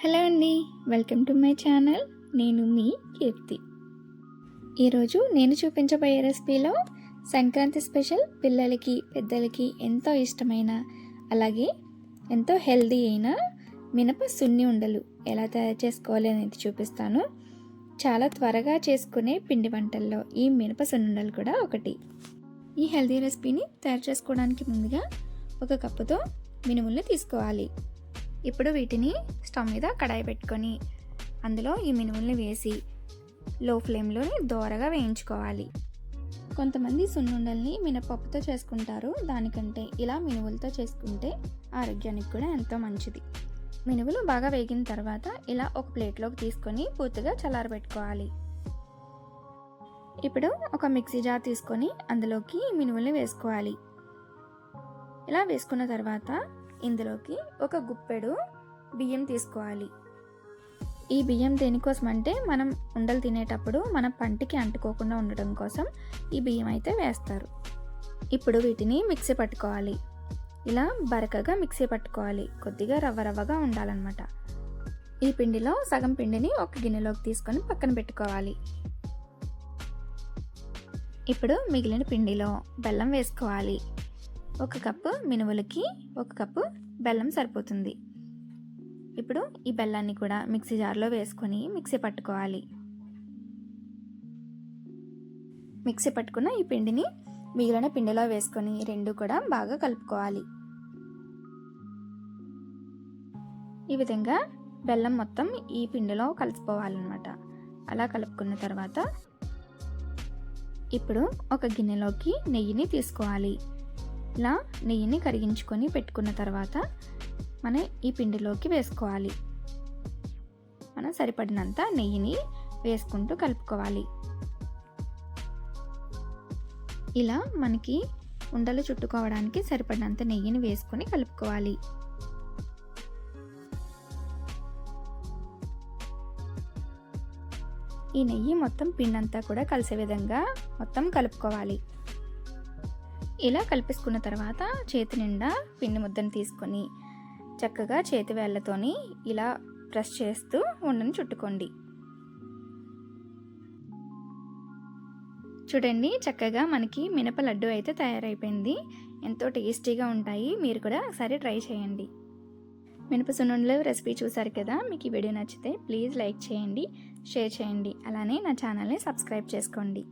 Hello అండి welcome to my channel. నేను మీ కీర్తి. ఈరోజు నేను చూపించబోయే రెసిపీలో సంక్రాంతి స్పెషల్ పిల్లలకి పెద్దలకి ఎంతో ఇష్టమైన అలాగే ఎంతో హెల్దీ అయిన మినప సున్ని ఉండలు ఎలా తయారు చేసుకోవాలి అనేది చూపిస్తాను. చాలా త్వరగా చేసుకునే పిండి వంటల్లో ఈ మినప సున్నుండలు కూడా ఒకటి. ఈ హెల్దీ రెసిపీని తయారు చేసుకోవడానికి ముందుగా ఒక కప్పుతో మినుముల్ని తీసుకోవాలి. ఇప్పుడు వీటిని స్టవ్ మీద కడాయి పెట్టుకొని అందులో ఈ మినుముల్ని వేసి లో ఫ్లేమ్లో దోరగా వేయించుకోవాలి. కొంతమంది సున్నుండల్ని మినపప్పుతో చేసుకుంటారు. దానికంటే ఇలా మినువులతో చేసుకుంటే ఆరోగ్యానికి కూడా ఎంతో మంచిది. మినుములు బాగా వేగిన తర్వాత ఇలా ఒక ప్లేట్లోకి తీసుకొని పూర్తిగా చల్లారబెట్టుకోవాలి. ఇప్పుడు ఒక మిక్సీ జార్ తీసుకొని అందులోకి మినువుల్ని వేసుకోవాలి. ఇలా వేసుకున్న తర్వాత ఇందులోకి ఒక గుప్పెడు బియ్యం తీసుకోవాలి. ఈ బియ్యం దేనికోసం అంటే మనం ఉండలు తినేటప్పుడు మన పంటికి అంటుకోకుండా ఉండటం కోసం ఈ బియ్యం అయితే వేస్తారు. ఇప్పుడు వీటిని మిక్సీ పట్టుకోవాలి. ఇలా బరకగా మిక్సీ పట్టుకోవాలి. కొద్దిగా రవ్వ రవ్వగా ఉండాలన్నమాట. ఈ పిండిలో సగం పిండిని ఒక గిన్నెలోకి తీసుకొని పక్కన పెట్టుకోవాలి. ఇప్పుడు మిగిలిన పిండిలో బెల్లం వేసుకోవాలి. ఒక కప్పు మినుములకి ఒక కప్పు బెల్లం సరిపోతుంది. ఇప్పుడు ఈ బెల్లాన్ని కూడా మిక్సీ జార్లో వేసుకొని మిక్సీ పట్టుకోవాలి. మిక్సీ పట్టుకున్న ఈ పిండిని మిగిలిన పిండిలో వేసుకొని రెండు కూడా బాగా కలుపుకోవాలి. ఈ విధంగా బెల్లం మొత్తం ఈ పిండిలో కలిసిపోవాలన్నమాట. అలా కలుపుకున్న తర్వాత ఇప్పుడు ఒక గిన్నెలోకి నెయ్యిని తీసుకోవాలి. ఇలా నెయ్యిని కరిగించుకొని పెట్టుకున్న తర్వాత మనం ఈ పిండిలోకి వేసుకోవాలి. మనం సరిపడినంత నెయ్యిని వేసుకుంటూ కలుపుకోవాలి. ఇలా మనకి ఉండలు చుట్టుకోవడానికి సరిపడినంత నెయ్యిని వేసుకొని కలుపుకోవాలి. ఈ నెయ్యి మొత్తం పిండంతా కూడా కలిసే విధంగా మొత్తం కలుపుకోవాలి. ఇలా కలిపేసుకున్న తర్వాత చేతి నిండా పిండి ముద్దను తీసుకొని చక్కగా చేతి వేళ్ళతోని ఇలా ప్రెస్ చేస్తూ ఉండని చుట్టుకోండి. చూడండి చక్కగా మనకి మినప లడ్డు అయితే తయారైపోయింది. ఎంతో టేస్టీగా ఉంటాయి. మీరు కూడా ఒకసారి ట్రై చేయండి. మినప సున్నుండలు రెసిపీ చూసారు కదా? మీకు ఈ వీడియో నచ్చితే ప్లీజ్ లైక్ చేయండి షేర్ చేయండి. అలానే నా ఛానల్ని సబ్స్క్రైబ్ చేసుకోండి.